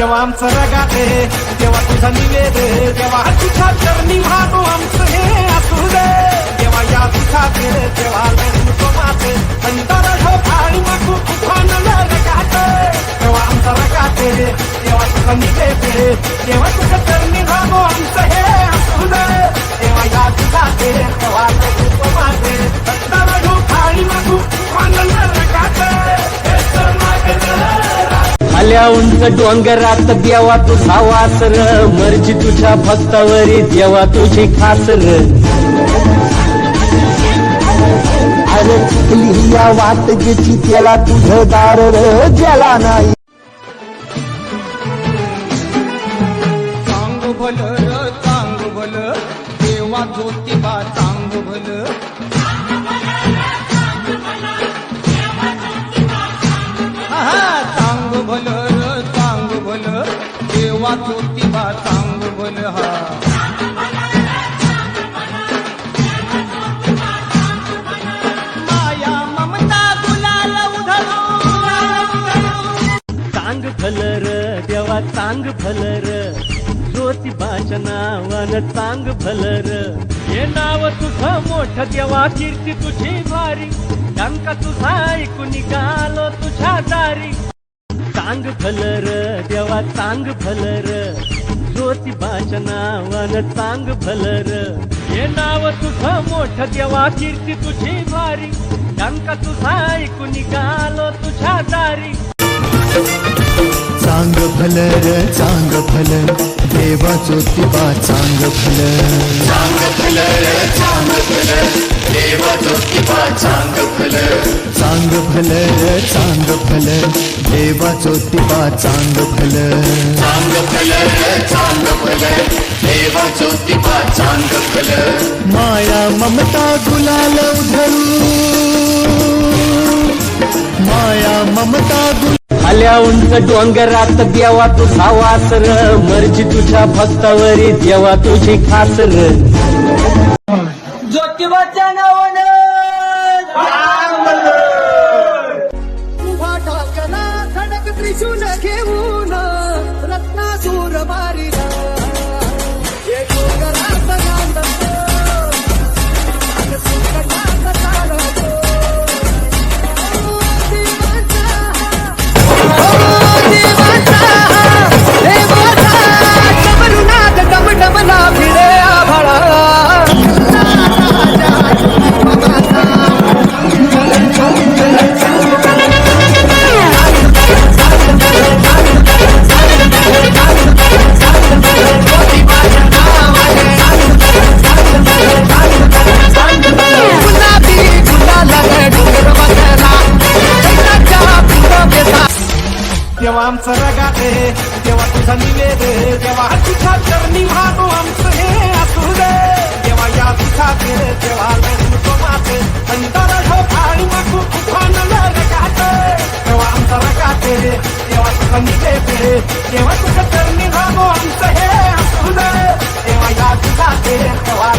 तेव्हा आमचं रगाते तेव्हा तुझा निवेद तेव्हा तुझ्या चरणी वाहतो आमचं हे असू दे तेव्हा या तुझा दुखाते तेव्हा नको माते अंतर हो आणि मागू तुफान रगाते तेव्हा आमचं रगाते तेव्हा तुझा निवेद तेव्हा तुझ्या चरणी आल्या उंच डोंगरात देवा तुझा वासर. मर्जी तुझ्या भक्तावरी देवा तुझी खासर. अरे या वाट ज्याची त्याला तुझं दार ज्याला नाही. चांग भल र चांग भल. देवा ज्योतिबा चांग भल. देवा ज्योतिबा चांग भल हा. माया ममता गुलाल उधळू चांग फलर देवा चांग फलर. ज्योतिबाच्या नावानं चांग फलर. हे नाव तुझं मोठं देवा कीर्ती तुझी भारी. डंका तुझा ऐकून निघालो तुझ्या दारी. चांग फलर देवा चांग फलर. ज्योतिबाच्या नावानं चांग फलर. हे नाव तुझं मोठं देवा कीर्ती तुझी भारी. डंका तुझा ऐकून निघालो तुझ्या दारी. चांग भल र चांग भल देवा ज्योतिबा चांग भल चांग भल र चांग भल देवा ज्योतिबा चांग भल चांग भल र चांग भल देवा ज्योतिबा चांग भल चांग भल र चांग भल देवा ज्योतिबा चांग भल माया ममता गुलाल उधळू. माया ममता गुलाल आल्या उंच डोंगरात देवा तुझा वासर मर्जी तुझ्या भक्तावरी देवा तुझी खासर. ज्योतिबाच्या नावानं skin आमचं रगाते तेव्हा तुझा निवेद तेव्हा तुझ्या चरणी वाहतो आमचं हे असू दे. तेव्हा या दुखाते तेव्हा तो माते. अंतर हो आणि मागू तुफान रगाते तेव्हा आमचं रगाते तेव्हा तुझा निवेद तेव्हा तुझं तर वाहतो आमचं हे असू दे. तेव्हा या दुखाते तेव्हा